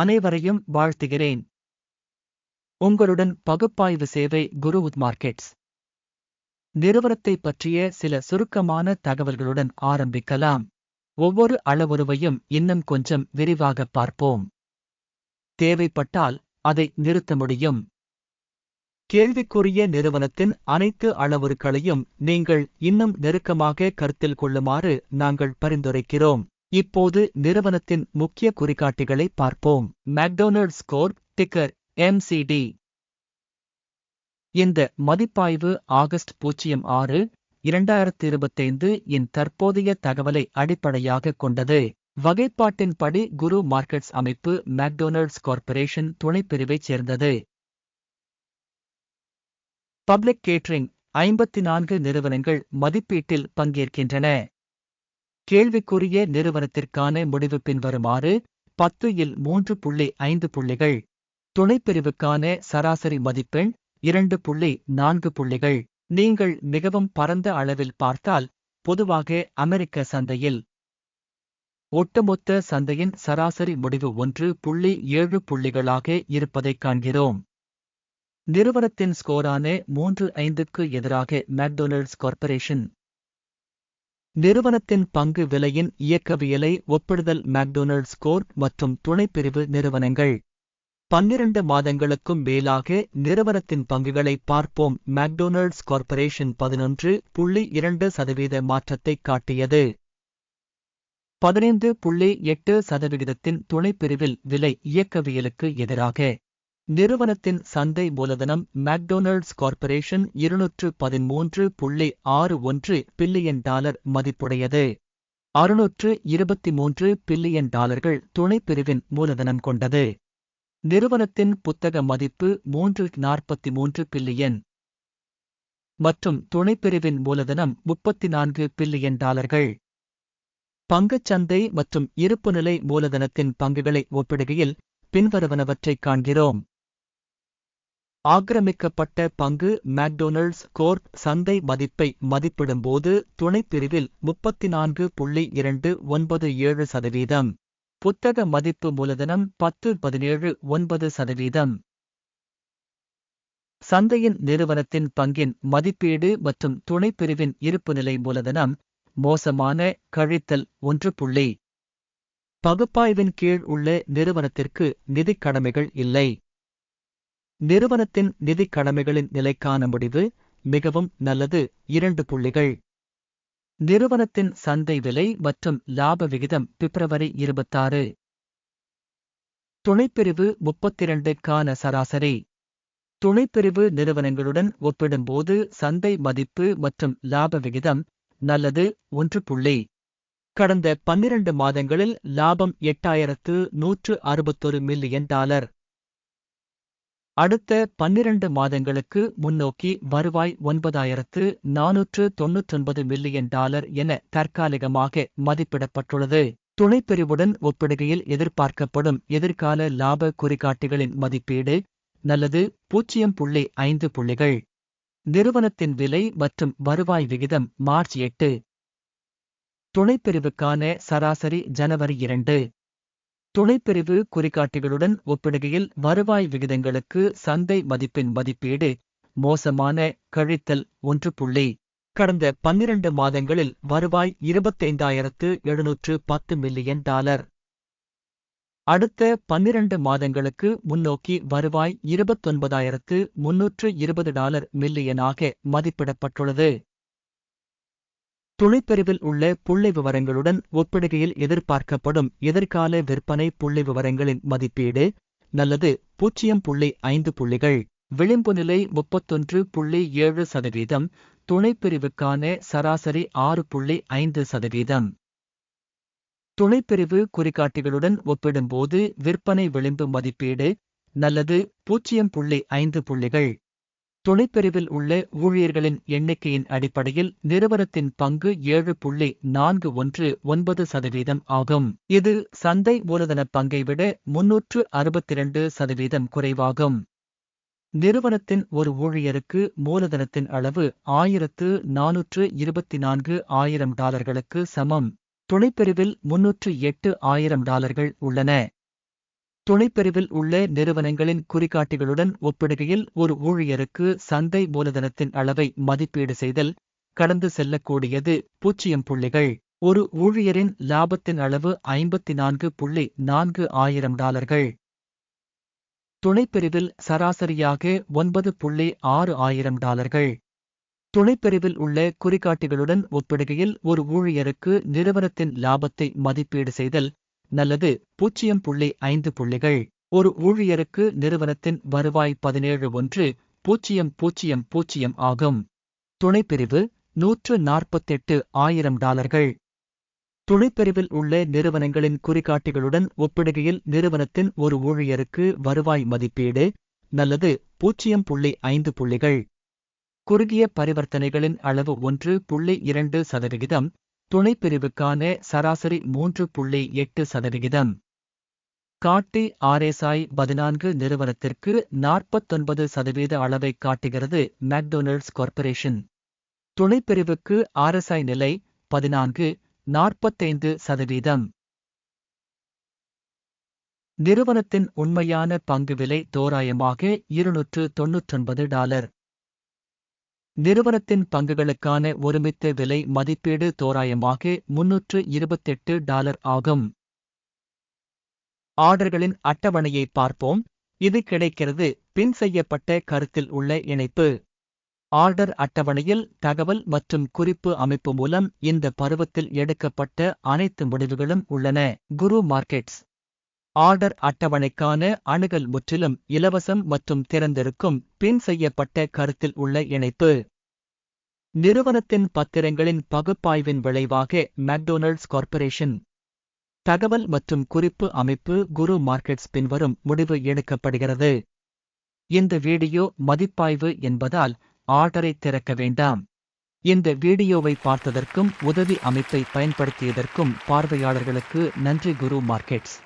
அனைவரையும் வாழ்த்துகிறேன். உங்களுடன் பகுப்பாய்வு சேவை குருவுத் மார்க்கெட்ஸ் நிறுவனத்தை பற்றிய சில சுருக்கமான தகவல்களுடன் ஆரம்பிக்கலாம். ஒவ்வொரு அளவுருவையும் இன்னும் கொஞ்சம் விரிவாக பார்ப்போம். தேவைப்பட்டால் அதை நிறுத்த முடியும். கேள்விக்குரிய நிறுவனத்தின் அனைத்து அளவுருக்களையும் நீங்கள் இன்னும் நெருக்கமாக கருத்தில் கொள்ளுமாறு நாங்கள் பரிந்துரைக்கிறோம். இப்போது நிறுவனத்தின் முக்கிய குறிகாட்டிகளை பார்ப்போம். மெக்டொனால்ட் ஸ்கோர் டிக்கர் எம்சிடி இந்த மதிப்பாய்வு ஆகஸ்ட் பூஜ்ஜியம் ஆறு இரண்டாயிரத்தி இருபத்தைந்து இன் தற்போதைய தகவலை அடிப்படையாக கொண்டது. வகைப்பாட்டின்படி குரு மார்க்கெட்ஸ் அமைப்பு மெக்டொனால்ட்ஸ் கார்ப்பரேஷன் துணைப்பிரிவைச் சேர்ந்தது. பப்ளிக் கேட்ரிங் ஐம்பத்தி நான்கு நிறுவனங்கள் மதிப்பீட்டில் பங்கேற்கின்றன. கேள்விக்குரிய நிறுவனத்திற்கான முடிவு பின்வருமாறு பத்து இல் மூன்று புள்ளி ஐந்து புள்ளிகள் துணைப்பிரிவுக்கான சராசரி மதிப்பெண் இரண்டு புள்ளி நான்கு புள்ளிகள். நீங்கள் மிகவும் பரந்த அளவில் பார்த்தால் பொதுவாக அமெரிக்க சந்தையில் ஒட்டுமொத்த சந்தையின் சராசரி முடிவு ஒன்று புள்ளி ஏழு புள்ளிகளாக இருப்பதைக் காண்கிறோம். நிறுவனத்தின் ஸ்கோரான மூன்று ஐந்துக்கு எதிராக மேக்டொனால்ட்ஸ் கார்ப்பரேஷன் நிறுவனத்தின் பங்கு விலையின் இயக்கவியலை ஒப்பிடுதல் மெக்டொனால்ட் ஸ்கோர் மற்றும் துணைப்பிரிவு நிறுவனங்கள். பன்னிரண்டு மாதங்களுக்கும் மேலாக நிறுவனத்தின் பங்குகளை பார்ப்போம். மெக்டொனால்ட்ஸ் கார்ப்பரேஷன் பதினொன்று புள்ளி இரண்டு சதவீத மாற்றத்தை காட்டியது. பதினைந்து புள்ளி எட்டு சதவிகிதத்தின் துணைப்பிரிவில் விலை இயக்கவியலுக்கு எதிராக நிறுவனத்தின் சந்தை மூலதனம் மெக்டொனால்ட்ஸ் கார்ப்பரேஷன் இருநூற்று பதிமூன்று புள்ளி ஆறு ஒன்று பில்லியன் டாலர் மதிப்புடையது. அறுநூற்று இருபத்தி மூன்று பில்லியன் டாலர்கள் துணைப்பிரிவின் மூலதனம் கொண்டது. நிறுவனத்தின் புத்தக மதிப்பு மூன்று நாற்பத்தி மூன்று பில்லியன். மற்றும் துணைப்பிரிவின் மூலதனம் முப்பத்தி நான்கு பில்லியன் டாலர்கள். பங்குச்சந்தை மற்றும் இருப்புநிலை மூலதனத்தின் பங்குகளை ஒப்பிடுகையில் பின்வருவனவற்றைக் காண்கிறோம். ஆக்கிரமிக்கப்பட்ட பங்கு மெக்டொனால்ட்ஸ் கோர்ப் சந்தை மதிப்பை மதிப்பிடும்போது துணைப்பிரிவில் முப்பத்தி நான்கு புள்ளி இரண்டு ஒன்பது ஏழு சதவீதம். புத்தக மதிப்பு மூலதனம் பத்து பதினேழு ஒன்பது சதவீதம். சந்தையின் நிறுவனத்தின் பங்கின் மதிப்பீடு மற்றும் துணைப்பிரிவின் இருப்புநிலை மூலதனம் மோசமான கழித்தல் ஒன்று புள்ளி. பகுப்பாய்வின் கீழ் உள்ள நிறுவனத்திற்கு நிதிக் கடமைகள் இல்லை. நிறுவனத்தின் நிதிக் கடமைகளின் நிலைக்கான முடிவு மிகவும் நல்லது. இரண்டு புள்ளிகள். நிறுவனத்தின் சந்தை விலை மற்றும் லாப விகிதம். பிப்ரவரி இருபத்தாறு. துணைப்பிரிவு முப்பத்திரண்டுக்கான சராசரி. துணைப்பிரிவு நிறுவனங்களுடன் ஒப்பிடும்போது சந்தை மதிப்பு மற்றும் லாப விகிதம் நல்லது. ஒன்று புள்ளி. கடந்த பன்னிரண்டு மாதங்களில் லாபம் எட்டாயிரத்து நூற்று அறுபத்தொரு மில்லியன் டாலர். அடுத்த பன்னிரண்டு மாதங்களுக்கு முன்னோக்கி வருவாய் ஒன்பதாயிரத்து நானூற்று தொன்னூற்றொன்பது மில்லியன் டாலர் என தற்காலிகமாக மதிப்பிடப்பட்டுள்ளது. துணைப்பிரிவுடன் ஒப்பிடுகையில் எதிர்பார்க்கப்படும் எதிர்கால லாப குறிகாட்டிகளின் மதிப்பீடு நல்லது பூஜ்ஜியம் புள்ளி ஐந்து புள்ளிகள். நிறுவனத்தின் விலை மற்றும் வருவாய் விகிதம் மார்ச் எட்டு. துணைப்பிரிவுக்கான சராசரி ஜனவரி இரண்டு. துணைப்பிரிவு குறிகாட்டிகளுடன் ஒப்பிடுகையில் வருவாய் விகிதங்களுக்கு சந்தை மதிப்பின் மதிப்பீடு மோசமான கழித்தல் ஒன்று புள்ளி. கடந்த பன்னிரண்டு மாதங்களில் வருவாய் இருபத்தைந்தாயிரத்து எழுநூற்று பத்து மில்லியன் டாலர். அடுத்த பன்னிரண்டு மாதங்களுக்கு முன்னோக்கி வருவாய் இருபத்தொன்பதாயிரத்து முன்னூற்று இருபது டாலர் மில்லியனாக மதிப்பிடப்பட்டுள்ளது. துணைப்பிரிவில் உள்ள புள்ளி விவரங்களுடன் ஒப்பிடுகையில் எதிர்பார்க்கப்படும் எதிர்கால விற்பனை புள்ளி விவரங்களின் மதிப்பீடு நல்லது பூஜ்ஜியம் புள்ளி ஐந்து புள்ளிகள் விளிம்பு நிலை முப்பத்தொன்று புள்ளி ஏழு சதவீதம் துணைப்பிரிவுக்கான சராசரி ஆறு புள்ளி ஐந்து சதவீதம். துணைப்பிரிவு குறிகாட்டிகளுடன் ஒப்பிடும்போது விற்பனை விளிம்பு மதிப்பீடு நல்லது பூஜ்ஜியம் புள்ளி ஐந்து புள்ளிகள் துணைப்பிரிவில் உள்ள ஊழியர்களின் எண்ணிக்கையின் அடிப்படையில் நிறுவனத்தின் பங்கு ஏழு புள்ளி நான்கு ஒன்று ஒன்பது சதவீதம் ஆகும். இது சந்தை மூலதன பங்கை விட முன்னூற்று அறுபத்திரண்டு சதவீதம் குறைவாகும். நிறுவனத்தின் ஒரு ஊழியருக்கு மூலதனத்தின் அளவு ஆயிரத்து நானூற்று இருபத்தி நான்கு ஆயிரம் டாலர்களுக்கு சமம். துணைப்பிரிவில் முன்னூற்று எட்டு ஆயிரம் டாலர்கள் உள்ளன. துணைப்பிரிவில் உள்ள நிறுவனங்களின் குறிகாட்டிகளுடன் ஒப்பிடுகையில் ஒரு ஊழியருக்கு சந்தை மூலதனத்தின் அளவை மதிப்பீடு செய்தல் கடந்து செல்லக்கூடியது பூஜ்ஜியம் புள்ளிகள். ஒரு ஊழியரின் லாபத்தின் அளவு ஐம்பத்தி நான்கு புள்ளி நான்கு ஆயிரம் டாலர்கள். துணைப்பிரிவில் சராசரியாக ஒன்பது புள்ளி ஆறு ஆயிரம் டாலர்கள். துணைப்பிரிவில் உள்ள குறிகாட்டிகளுடன் ஒப்பிடுகையில் ஒரு ஊழியருக்கு நிறுவனத்தின் லாபத்தை மதிப்பீடு செய்தல் நல்லது. பூஜ்ஜியம் புள்ளி ஐந்து புள்ளிகள். ஒரு ஊழியருக்கு நிறுவனத்தின் வருவாய் பதினேழு ஒன்று பூஜ்ஜியம் பூஜ்ஜியம் பூஜ்ஜியம் ஆகும். துணைப்பிரிவு நூற்று நாற்பத்தெட்டு ஆயிரம் டாலர்கள். துணைப்பிரிவில் உள்ள நிறுவனங்களின் குறிகாட்டிகளுடன் ஒப்பிடுகையில் நிறுவனத்தின் ஒரு ஊழியருக்கு வருவாய் மதிப்பீடு. நல்லது. பூஜ்ஜியம் புள்ளி ஐந்து புள்ளிகள். குறுகிய பரிவர்த்தனைகளின் அளவு ஒன்று புள்ளி இரண்டு சதவிகிதம். துணைப்பிரிவுக்கான சராசரி மூன்று புள்ளி எட்டு சதவிகிதம். காட்டி ஆர்எஸ்ஐ பதினான்கு நிறுவனத்திற்கு நாற்பத்தொன்பது சதவீத அளவை காட்டுகிறது மெக்டொனல்ட்ஸ் கார்ப்பரேஷன். துணைப்பிரிவுக்கு ஆர்எஸ்ஐ நிலை பதினான்கு நாற்பத்தைந்து சதவீதம். நிறுவனத்தின் உண்மையான பங்கு விலை தோராயமாக இருநூற்று தொன்னூற்றொன்பது டாலர். நிறுவனத்தின் பங்குகளுக்கான ஒருமித்த விலை மதிப்பீடு தோராயமாக முன்னூற்று இருபத்தெட்டு டாலர் ஆகும். ஆர்டர்களின் அட்டவணையை பார்ப்போம். இது கிடைக்கிறது. பின் செய்யப்பட்ட கருத்தில் உள்ள இணைப்பு. ஆர்டர் அட்டவணையில் தகவல் மற்றும் குறிப்பு அமைப்பு மூலம் இந்த பருவத்தில் எடுக்கப்பட்ட அனைத்து முடிவுகளும் உள்ளன. குரு மார்க்கெட்ஸ். ஆர்டர் அட்டவணைக்கான அணுகல் முற்றிலும் இலவசம் மற்றும் திறந்திருக்கும் பின் செய்யப்பட்ட கருத்தில் உள்ள இணைப்பு. நிறுவனத்தின் பத்திரங்களின் பகுப்பாய்வின் விளைவாக மெக்டொனல்ட்ஸ் கார்ப்பரேஷன் தகவல் மற்றும் குறிப்பு அமைப்பு குரு மார்க்கெட்ஸ் பின்வரும் முடிவு எடுக்கப்படுகிறது. இந்த வீடியோ மதிப்பாய்வு என்பதால் ஆர்டரை திறக்க வேண்டாம். இந்த வீடியோவை பார்த்ததற்கும் உதவி அமைப்பை பயன்படுத்தியதற்கும் பார்வையாளர்களுக்கு நன்றி குரு மார்க்கெட்ஸ்.